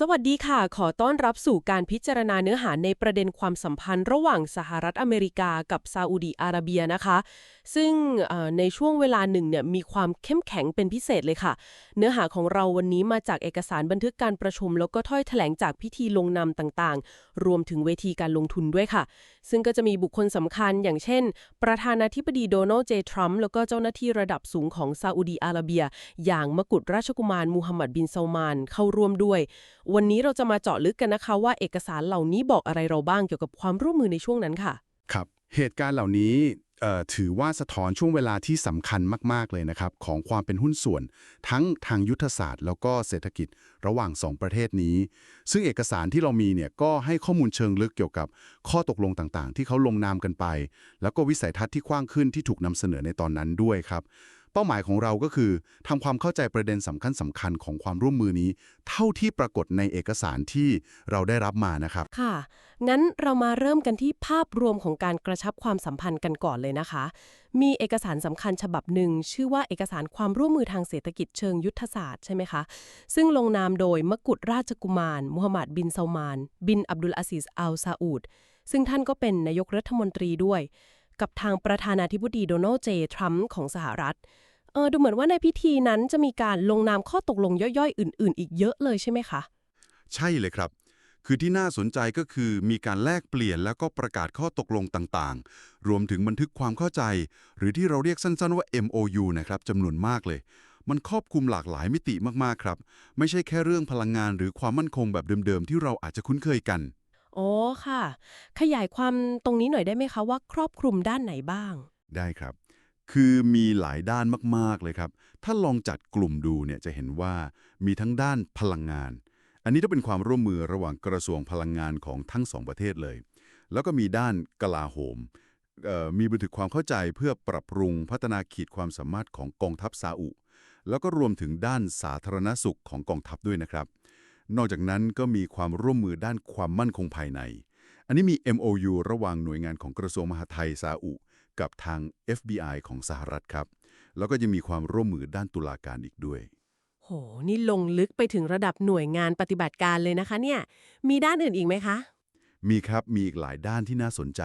สวัสดีค่ะ ขอต้อนรับสู่การพิจารณาเนื้อหาในประเด็นความสัมพันธ์ระหว่างสหรัฐอเมริกากับซาอุดีอาระเบียนะคะ ซึ่งในช่วงเวลาหนึ่งเนี่ยมีความเข้มแข็งเป็นพิเศษเลยค่ะ เนื้อหาของเราวันนี้มาจากเอกสารบันทึกการประชุม แล้วก็ถ้อยแถลงจากพิธีลงนามต่างๆ รวมถึงเวทีการลงทุนด้วยค่ะ ซึ่งก็จะมีบุคคลสำคัญ อย่างเช่น ประธานาธิบดีโดนัลด์เจทรัมป์แล้วก็เจ้าหน้าที่ระดับสูงของซาอุดีอาระเบีย อย่างมกุฎราชกุมารมูฮัมหมัดบินซาลมานเข้าร่วมด้วยวันนี้เราจะมาเจาะลึกกันนะคะว่าเอกสารเหล่านี้บอกอะไรเราบ้างเกี่ยวกับความร่วมมือในช่วงนั้นค่ะ ครับ เหตุการณ์เหล่านี้ถือว่าสะท้อนช่วงเวลาที่สำคัญมาก ๆ เลยนะครับ ของความเป็นหุ้นส่วน ทั้งทางยุทธศาสตร์ แล้วก็เศรษฐกิจระหว่าง 2 ประเทศนี้ ซึ่งเอกสารที่เรามีเนี่ยก็ให้ข้อมูลเชิงลึกเกี่ยวกับข้อตกลงต่างๆ ที่เขาลงนามกันไป แล้วก็วิสัยทัศน์ที่กว้างขึ้นที่ถูกนำเสนอในตอนนั้นด้วยครับ ป้าหมายของเราก็คือทำความเข้าใจประเด็นสำคัญสำคัญๆของความร่วมมือนี้ เท่าที่ปรากฏในเอกสารที่เราได้รับมานะครับ ค่ะ งั้นเรามาเริ่มกันที่ภาพรวมของการกระชับความสัมพันธ์กันก่อนเลยนะคะ มีเอกสารสำคัญฉบับหนึ่ง ชื่อว่าเอกสารความร่วมมือทางเศรษฐกิจเชิงยุทธศาสตร์ใช่ไหมคะ ซึ่งลงนามโดยมกุฎราชกุมารมูฮัมหมัดบินซาลมาน บินอับดุลอาซิสอัลซาอุดซึ่งท่านก็เป็นนายกรัฐมนตรีด้วย กับทางประธานาธิบดีโดนัลด์เจ ทรัมป์ของสหรัฐ เออดูเหมือนว่าในพิธีนั้นจะมีการลงนามข้อตกลงย่อยๆ อื่น ๆ อีกเยอะเลยใช่ไหมคะ ใช่เลยครับ คือที่น่าสนใจก็คือมีการแลกเปลี่ยนแล้วก็ประกาศข้อตกลงต่างๆ รวมถึงบันทึกความเข้าใจ หรือที่เราเรียกสั้นๆว่า MOU นะครับจำนวนมากเลย มันครอบคลุมหลากหลายมิติมากๆครับ ไม่ใช่แค่เรื่องพลังงานหรือความมั่นคงแบบเดิมๆ ที่เราอาจจะคุ้นเคยกันอ๋อค่ะ ขยายความตรงนี้หน่อยได้ไหมคะว่าครอบคลุมด้านไหนบ้าง ได้ครับ คือมีหลายด้านมาก ๆ เลยครับ ถ้าลองจัดกลุ่มดูเนี่ยจะเห็นว่ามีทั้งด้านพลังงาน อันนี้ต้องเป็นความร่วมมือระหว่างกระทรวงพลังงานของทั้งสองประเทศเลย แล้วก็มีด้านกลาโหมเอ่อมีบันทึกความเข้าใจเพื่อปรับปรุงพัฒนาขีดความสามารถของกองทัพซาอุ แล้วก็รวมถึงด้านสาธารณสุขของกองทัพด้วยนะครับ นอกจากนั้นก็มีความร่วมมือด้านความมั่นคงภายใน อันนี้มี MOU ระหว่างหน่วยงานของกระทรวงมหาดไทยซาอุ กับทาง FBI ของสหรัฐครับ แล้วก็ยังมีความร่วมมือด้านตุลาการอีกด้วย โห นี่ลงลึกไปถึงระดับหน่วยงานปฏิบัติการเลยนะคะเนี่ย มีด้านอื่นอีกไหมคะ มีครับ มีอีกหลายด้านที่น่าสนใจ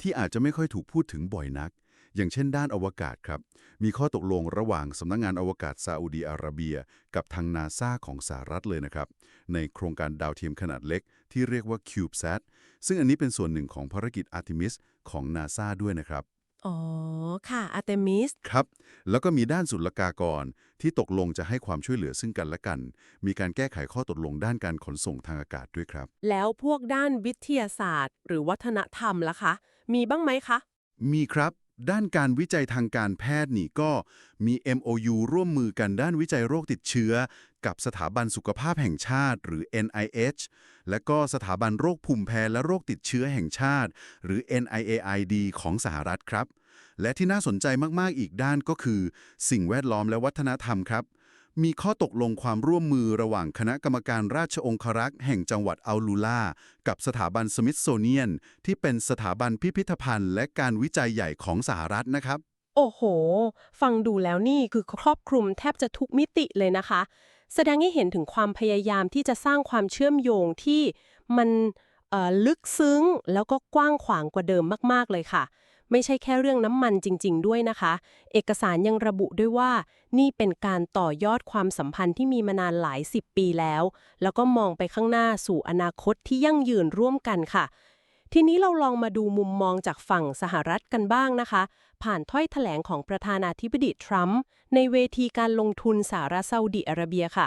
ที่อาจจะไม่ค่อยถูกพูดถึงบ่อยนัก อย่างเช่นด้านอวกาศครับ มีข้อตกลงระหว่างสำนักงงานอวกาศซาอุดีอาระเบีย กับทางนาซาของสหรัฐเลยนะครับ ในโครงการดาวเทียมขนาดเล็ก ที่เรียกว่า CubeSat ซึ่งอันนี้เป็นส่วนหนึ่งของภารกิจ Artemis ของนาซาด้วยนะครับ อ๋อ ค่ะ อาร์เตมิส ครับ แล้วก็มีด้านศุลกากร ที่ตกลงจะให้ความช่วยเหลือซึ่งกันและกัน มีการแก้ไขข้อตกลงด้านการขนส่งทางอากาศด้วยครับ แล้วพวกด้านวิทยาศาสตร์ หรือวัฒนธรรมล่ะคะ มีบ้างไหมคะ มีครับ ด้านการวิจัยทางการแพทย์นี่ก็มี MOU ร่วมมือกันด้านวิจัยโรคติดเชื้อ กับสถาบันสุขภาพแห่งชาติ หรือ NIH และก็สถาบันโรคภูมิแพ้และโรคติดเชื้อแห่งชาติ หรือ NIAID ของสหรัฐครับ และที่น่าสนใจมาก ๆ อีกด้านก็คือ สิ่งแวดล้อมและวัฒนธรรมครับ มีข้อตกลงความร่วมมือระหว่างคณะกรรมการราชองครักษ์แห่งจังหวัดอัลลูลากับสถาบันสมิธโซเนียน ที่เป็นสถาบันพิพิธภัณฑ์และการวิจัยใหญ่ของสหรัฐนะครับ โอ้โห ฟังดูแล้วนี่คือครอบคลุมแทบจะทุกมิติเลยนะคะ แสดงให้เห็นถึงความพยายามที่จะสร้างความเชื่อมโยงที่มันลึกซึ้งแล้วก็กว้างขวางกว่าเดิมมาก ๆ เลยค่ะ ไม่ใช่แค่เรื่องน้ำมันจริง ๆ ด้วยนะคะ เอกสารยังระบุด้วยว่า นี่เป็นการต่อยอดความสัมพันธ์ที่มีมานานหลายสิบปีแล้ว แล้วก็มองไปข้างหน้าสู่อนาคตที่ยั่งยืนร่วมกันค่ะ ทีนี้เราลองมาดูมุมมองจากฝั่งสหรัฐกันบ้างนะคะ ผ่านถ้อยแถลงของประธานาธิบดีทรัมป์ในเวทีการลงทุนสหรัฐซาอุดิอาระเบียค่ะ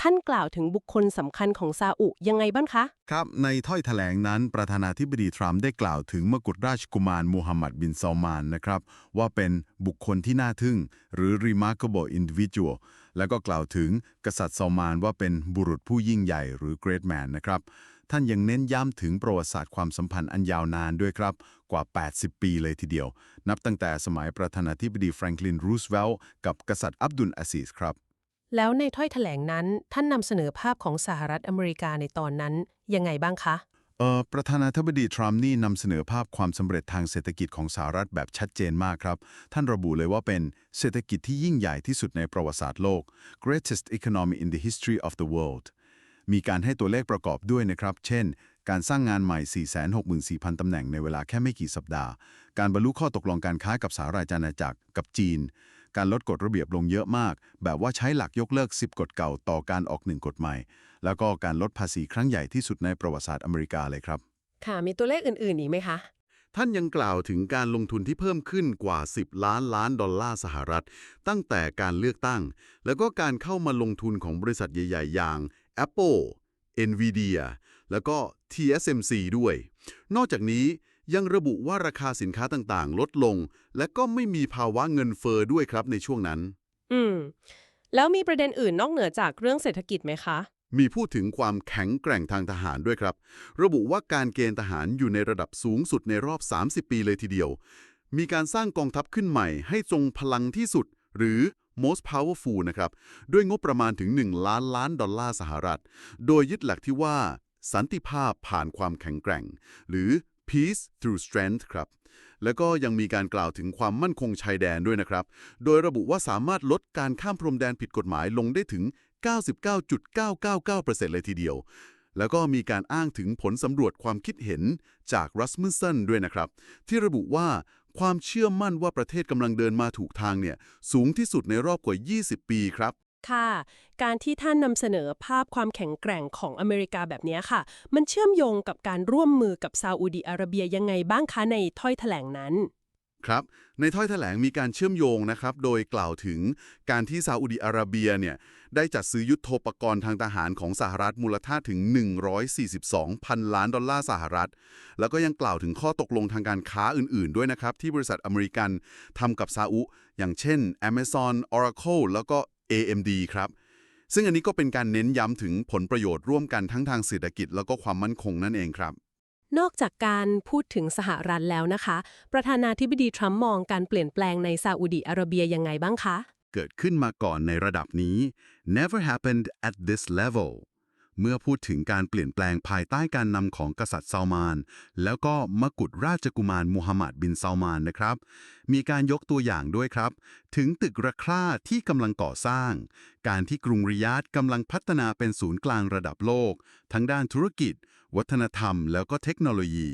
ท่านกล่าวถึงบุคคลสำคัญของซาอุยังไงบ้างคะ ครับ ในถ้อยแถลงนั้น ประธานาธิบดีทรัมป์ได้กล่าวถึงมกุฎราชกุมารมูฮัมหมัดบินซาลมานนะครับ ว่าเป็นบุคคลที่น่าทึ่ง หรือ remarkable individual แล้วก็กล่าวถึงกษัตริย์ซาลมานว่าเป็นบุรุษผู้ยิ่งใหญ่หรือ great man นะครับ ท่านยังเน้นย้ำถึงประวัติศาสตร์ความสัมพันธ์อันยาวนานด้วยครับ กว่า 80 ปีเลยทีเดียว นับตั้งแต่สมัยประธานาธิบดีแฟรงคลินรูสเวลต์กับกษัตริย์อับดุลอาซีสครับ แล้วในถ้อยแถลงนั้นท่านนำเสนอภาพของสหรัฐอเมริกาในตอนนั้นยังไงบ้างคะ เอ่อประธานาธิบดีทรัมป์นี่นำเสนอภาพความสำเร็จทางเศรษฐกิจของสหรัฐแบบชัดเจนมากครับ ท่านระบุเลยว่าเป็นเศรษฐกิจที่ยิ่งใหญ่ที่สุดในประวัติศาสตร์โลก greatest economy in the history of the world มีการให้ตัวเลขประกอบด้วยนะครับ เช่น การสร้างงานใหม่ 464,000 ตำแหน่งในเวลาแค่ไม่กี่สัปดาห์ การบรรลุข้อตกลงการค้ากับสหราชอาณาจักรกับจีน การลดกฎระเบียบลงเยอะมาก แบบว่าใช้หลักยกเลิก 10 กฎเก่าต่อการออกหนึ่งกฎใหม่ แล้วก็การลดภาษีครั้งใหญ่ที่สุดในประวัติศาสตร์อเมริกาเลยครับ ค่ะ มีตัวเลขอื่นๆ อีกไหมคะ ท่านยังกล่าวถึงการลงทุนที่เพิ่มขึ้นกว่า 10 ล้านล้านดอลลาร์สหรัฐ ตั้งแต่การเลือกตั้ง แล้วก็การเข้ามาลงทุนของบริษัทใหญ่ ๆ อย่าง Apple, Nvidia แล้วก็ TSMC ด้วย นอกจากนี้ ยังระบุว่าราคาสินค้าต่างๆ ลดลง และก็ไม่มีภาวะเงินเฟอ้อด้วยครับในช่วงนั้น อืม แล้วมีประเด็นอื่นนอกเหนือจากเรื่องเศรษฐกิจไหมคะ มีพูดถึงความแข็งแกร่งทางทหารด้วยครับ ระบุว่าการเกณฑ์ทหารอยู่ในระดับสูงสุดในรอบ 30 ปีเลยทีเดียว มีการสร้างกองทัพขึ้นใหม่ ให้ทรงพลังที่สุด หรือ most powerful นะครับ ด้วยงบประมาณถึง 1 ล้านล้านดอลลาร์สหรัฐ โดยยึดหลักที่ว่าสันติภาพผ่านความแข็งแกร่ง หรือ peace through strength ครับ แล้วก็ยังมีการกล่าวถึงความมั่นคงชายแดนด้วยนะครับ โดยระบุว่าสามารถลดการข้ามพรมแดนผิดกฎหมายลงได้ถึง 99.999%เลยทีเดียว แล้วก็มีการอ้างถึงผลสำรวจความคิดเห็นจากรัสมุสเซนด้วยนะครับ ที่ระบุว่าความเชื่อมั่นว่าประเทศกำลังเดินมาถูกทางเนี่ยสูงที่สุดในรอบกว่า 20 ปีครับ ค่ะ การที่ท่านนำเสนอภาพความแข็งแกร่งของอเมริกาแบบนี้ค่ะ มันเชื่อมโยงกับการร่วมมือกับซาอุดีอาระเบียยังไงบ้างคะในถ้อยแถลงนั้น ครับ ในถ้อยแถลงมีการเชื่อมโยงนะครับ โดยกล่าวถึงการที่ซาอุดิอาระเบียเนี่ยได้จัดซื้อยุทโธปกรณ์ทางทหารของสหรัฐมูลค่าถึง 142พันล้านดอลลาร์สหรัฐ แล้วก็ยังกล่าวถึงข้อตกลงทางการค้าอื่นๆ ด้วยนะครับ ที่บริษัทอเมริกันทำกับซาอุ อย่างเช่น Amazon Oracle แล้วก็ AMD ครับ ซึ่งอันนี้ก็เป็นการเน้นย้ำถึงผลประโยชน์ร่วมกันทั้งทางเศรษฐกิจแล้วก็ความมั่นคงนั่นเองครับ นอกจากการพูดถึงสหรัฐแล้วนะคะ ประธานาธิบดีทรัมป์มองการเปลี่ยนแปลงในซาอุดีอาระเบียยังไงบ้างคะ เกิดขึ้นมาก่อนในระดับนี้ never happened at this level เมื่อพูดถึงการเปลี่ยนแปลงภายใต้การนำของกษัตริย์ซาลมาน แล้วก็มกุฎราชกุมารมูฮัมหมัดบินซาลมานนะครับ มีการยกตัวอย่างด้วยครับ ถึงตึกระคร่าที่กำลังก่อสร้าง การที่กรุงริยาดกำลังพัฒนาเป็นศูนย์กลางระดับโลก ทั้งด้านธุรกิจ วัฒนธรรม แล้วก็เทคโนโลยี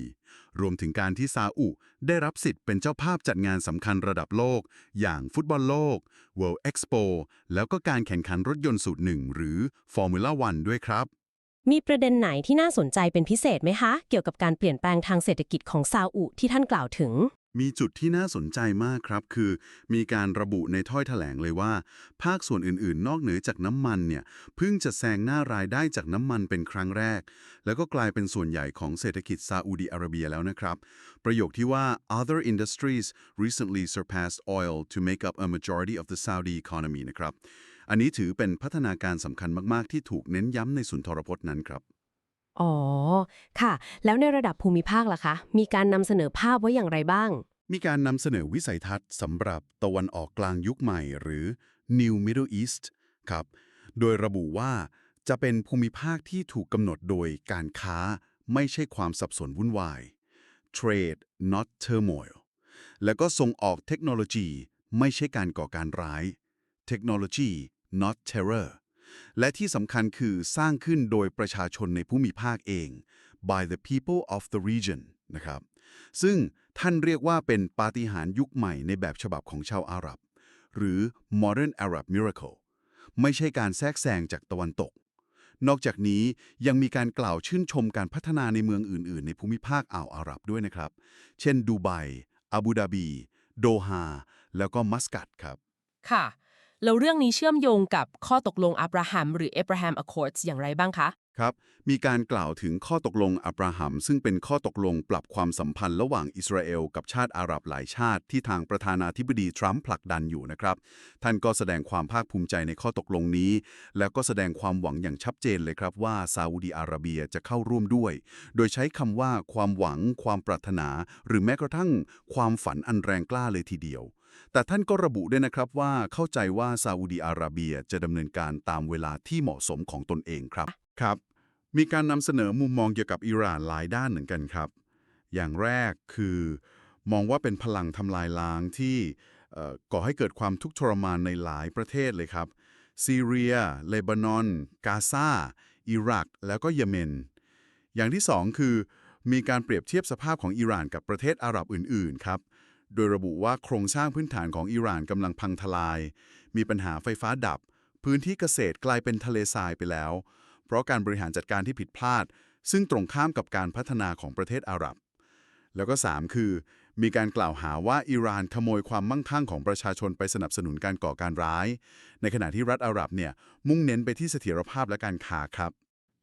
รวมถึงการที่ซาอุได้รับสิทธิ์เป็นเจ้าภาพจัดงานสำคัญระดับโลก อย่างฟุตบอลโลก World Expo แล้วก็การแข่งขันรถยนต์สูตรหนึ่งหรือ Formula 1ด้วยครับ มีประเด็นไหนที่น่าสนใจเป็นพิเศษไหมคะ เกี่ยวกับการเปลี่ยนแปลงทางเศรษฐกิจของซาอุที่ท่านกล่าวถึง มีจุดที่น่าสนใจมากครับ คือ มีการระบุในถ้อยแถลงเลยว่า ภาคส่วนอื่นๆ นอกเหนือจากน้ำมันเนี่ยเพิ่งจะแซงหน้ารายได้จากน้ำมันเป็นครั้งแรก แล้วก็กลายเป็นส่วนใหญ่ของเศรษฐกิจซาอุดีอาระเบียแล้วนะครับ ประโยคที่ว่า other industries recently surpassed oil to make up a majority of the Saudi economy นะครับ อันนี้ถือเป็นพัฒนาการสำคัญมากๆ ที่ถูกเน้นย้ำในสุนทรพจน์นั้นครับ อ๋อ ค่ะ แล้วในระดับภูมิภาคล่ะคะ มีการนำเสนอภาพไว้อย่างไรบ้าง มีการนำเสนอวิสัยทัศน์สำหรับตะวันออกกลางยุคใหม่ หรือ New Middle East ครับ โดยระบุว่าจะเป็นภูมิภาคที่ถูกกำหนดโดยการค้าไม่ใช่ความสับสนวุ่นวาย Trade not turmoil แล้วก็ส่งออกเทคโนโลยี ไม่ใช่การก่อการร้าย Technology not terror และที่สำคัญคือสร้างขึ้นโดยประชาชนในภูมิภาคเอง by the people of the region นะครับ ซึ่งท่านเรียกว่าเป็นปาฏิหาริย์ยุคใหม่ในแบบฉบับของชาวอาหรับ หรือ modern Arab miracle ไม่ใช่การแทรกแซงจากตะวันตก นอกจากนี้ยังมีการกล่าวชื่นชมการพัฒนาในเมืองอื่น ๆ ในภูมิภาคอ่าวอาหรับด้วยนะครับ เช่น ดูไบอาบูดาบี โดฮา แล้วก็มัสกัตครับ ค่ะ แล้วเรื่องนี้เชื่อมโยงกับข้อตกลงอับราฮัมหรือ Abraham Accords อย่างไรบ้างคะ ครับ มีการกล่าวถึงข้อตกลงอับราฮัมซึ่งเป็นข้อตกลงปรับความสัมพันธ์ระหว่างอิสราเอลกับชาติอาหรับหลายชาติที่ทางประธานาธิบดีทรัมป์ผลักดันอยู่นะครับ ท่านก็แสดงความภาคภูมิใจในข้อตกลงนี้ แล้วก็แสดงความหวังอย่างชัดเจนเลยครับว่าซาอุดีอาระเบียจะเข้าร่วมด้วย โดยใช้คำว่าความหวัง ความปรารถนา หรือแม้กระทั่งความฝันอันแรงกล้าเลยทีเดียว แต่ท่านก็ระบุด้วยนะครับว่าเข้าใจว่าซาอุดีอาระเบียจะดำเนินการตามเวลาที่เหมาะสมของตนเองครับครับ มีการนำเสนอมุมมองเกี่ยวกับอิหร่านหลายด้านเหมือนกันครับ อย่างแรกคือ มองว่าเป็นพลังทำลายล้างที่เอ่อก่อให้เกิดความทุกข์ทรมานในหลายประเทศเลยครับซีเรีย เลบานอน กาซาอิรัก แล้วก็เยเมน อย่างที่สองคือ มีการเปรียบเทียบสภาพของอิหร่านกับประเทศอาหรับอื่น ๆ ครับ โดยระบุว่าโครงสร้างพื้นฐานของอิหร่านกำลังพังทลาย มีปัญหาไฟฟ้าดับ พื้นที่เกษตรกลายเป็นทะเลทรายไปแล้ว เพราะการบริหารจัดการที่ผิดพลาด ซึ่งตรงข้ามกับการพัฒนาของประเทศอาหรับ แล้วก็ 3 คือ มีการกล่าวหาว่าอิหร่านขโมยความมั่งคั่งของประชาชนไปสนับสนุนการก่อการร้าย ในขณะที่รัฐอาหรับเนี่ยมุ่งเน้นไปที่เสถียรภาพและการค้าครับ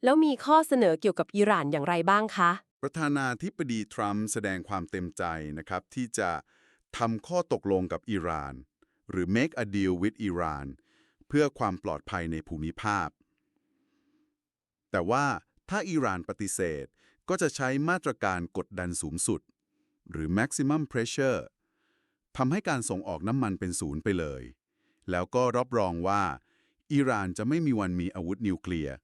แล้วมีข้อเสนอเกี่ยวกับอิหร่านอย่างไรบ้างคะประธานาธิบดีทรัมป์แสดงความเต็มใจนะครับที่จะ ทำข้อตกลงกับอิหร่าน หรือ make a deal with Iran เพื่อความปลอดภัยในภูมิภาค แต่ว่าถ้าอิหร่านปฏิเสธก็จะใช้มาตรการกดดันสูงสุด หรือ maximum pressure ทำให้การส่งออกน้ำมันเป็นศูนย์ไปเลย แล้วก็รับรองว่าอิหร่านจะไม่มีวันมีอาวุธนิวเคลียร์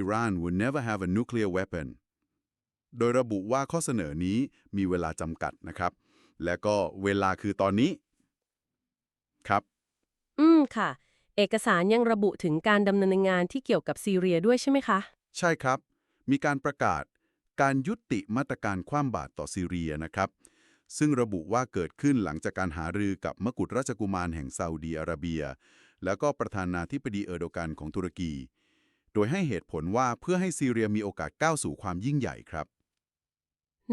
Iran would never have a nuclear weapon โดยระบุว่าข้อเสนอนี้มีเวลาจำกัดนะครับ และก็เวลาคือตอนนี้ ครับ อืมค่ะ เอกสารยังระบุถึงการดำเนินงานที่เกี่ยวกับซีเรียด้วยใช่ไหมคะ ใช่ครับ มีการประกาศการยุติมาตรการคว่ำบาตรต่อซีเรียนะครับ ซึ่งระบุว่าเกิดขึ้นหลังจากการหารือกับมกุฎราชกุมารแห่งซาอุดีอาระเบีย แล้วก็ประธานาธิบดีเออร์โดกันของตุรกี โดยให้เหตุผลว่าเพื่อให้ซีเรียมีโอกาสก้าวสู่ความยิ่งใหญ่ครับ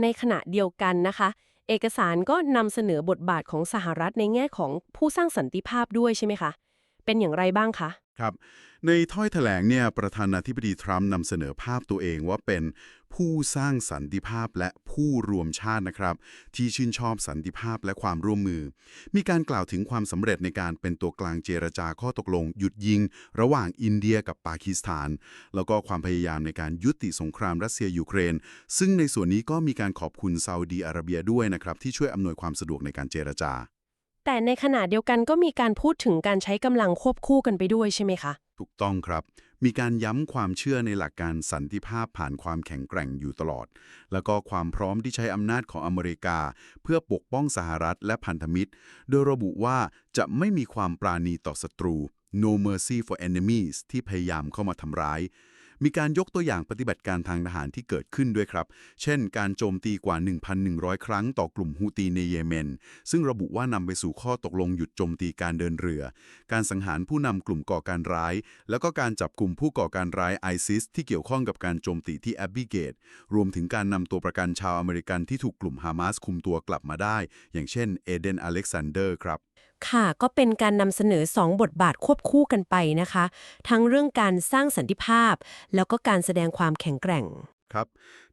ในขณะเดียวกันนะคะ เอกสารก็นำเสนอบทบาทของสหรัฐในแง่ของผู้สร้างสันติภาพด้วยใช่ไหมคะ เป็นอย่างไรบ้างคะ ครับ ในถ้อยแถลงเนี่ยประธานาธิบดีทรัมป์นำเสนอภาพตัวเองว่าเป็น ผู้สร้างสันติภาพและผู้รวมชาตินะครับ ที่ชื่นชอบสันติภาพและความร่วมมือ มีการกล่าวถึงความสำเร็จในการเป็นตัวกลางเจรจาข้อตกลง หยุดยิง ระหว่างอินเดียกับปากีสถาน แล้วก็ความพยายามในการยุติสงครามรัสเซียยูเครน ซึ่งในส่วนนี้ก็มีการขอบคุณซาอุดีอาระเบียด้วยนะครับที่ช่วยอำนวยความสะดวกในการเจรจา แต่ในขณะเดียวกันก็มีการพูดถึงการใช้กำลังควบคู่กันไปด้วยใช่ไหมคะ ถูกต้องครับ มีการย้ำความเชื่อในหลักการสันติภาพผ่านความแข็งแกร่งอยู่ตลอด แล้วก็ความพร้อมที่ใช้อำนาจของอเมริกา เพื่อปกป้องสหรัฐและพันธมิตร โดยระบุว่าจะไม่มีความปราณีต่อศัตรู no mercy for enemies ที่พยายามเข้ามาทำร้าย มีการยกตัวอย่างปฏิบัติการทางทหารที่เกิดขึ้นด้วยครับ เช่น การโจมตีกว่า 1,100 ครั้งต่อกลุ่มฮูตีในเยเมน ซึ่งระบุว่านำไปสู่ข้อตกลงหยุดโจมตีการเดินเรือ การสังหารผู้นำกลุ่มก่อการร้าย แล้วก็การจับกลุ่มผู้ก่อการร้ายไอซิสที่เกี่ยวข้องกับการโจมตีที่แอบบิเกต รวมถึงการนำตัวประกันชาวอเมริกันที่ถูกกลุ่มฮามาสคุมตัวกลับมาได้ อย่างเช่นเอเดนอเล็กซานเดอร์ครับ ค่ะก็เป็นการนำเสนอ 2 บทบาทควบคู่กันไปนะคะ ทั้งเรื่องการสร้างสันติภาพ แล้วก็การแสดงความแข็งแกร่ง ครับ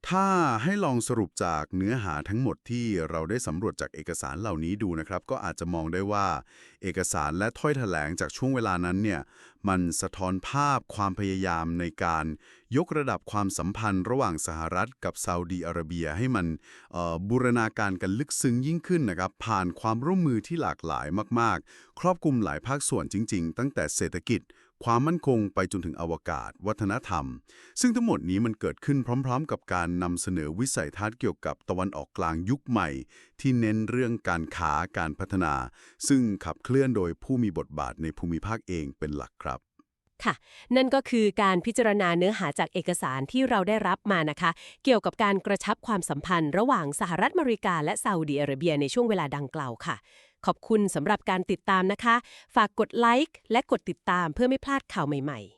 ถ้าให้ลองสรุปจากเนื้อหาทั้งหมดที่เราได้สำรวจจากเอกสารเหล่านี้ดูนะครับ ก็อาจจะมองได้ว่า เอกสารและถ้อยแถลงจากช่วงเวลานั้นเนี่ย มันสะท้อนภาพความพยายามในการยกระดับความสัมพันธ์ระหว่างสหรัฐกับซาอุดีอาระเบียให้มันบูรณาการกันลึกซึ้งยิ่งขึ้นนะครับ ผ่านความร่วมมือที่หลากหลายมาก ๆ ครอบคลุมหลายภาคส่วนจริง ๆ ตั้งแต่เศรษฐกิจ ความมั่นคงไปจนถึงอวกาศ วัฒนธรรม ซึ่งทั้งหมดนี้มันเกิดขึ้นพร้อม ๆ กับการนำเสนอวิสัยทัศน์เกี่ยวกับตะวันออกกลางยุคใหม่ ที่เน้นเรื่องการค้าการพัฒนา ซึ่งขับเคลื่อนโดยผู้มีบทบาทในภูมิภาคเองเป็นหลักครับค่ะ นั่นก็คือการพิจารณาเนื้อหาจากเอกสารที่เราได้รับมานะคะ เกี่ยวกับการกระชับความสัมพันธ์ ระหว่างสหรัฐอเมริกาและซาอุดีอาระเบียในช่วงเวลาดังกล่าวค่ะ ขอบคุณสำหรับการติดตามนะคะ ฝากกดไลค์และกดติดตามเพื่อไม่พลาดข่าวใหม่ ๆ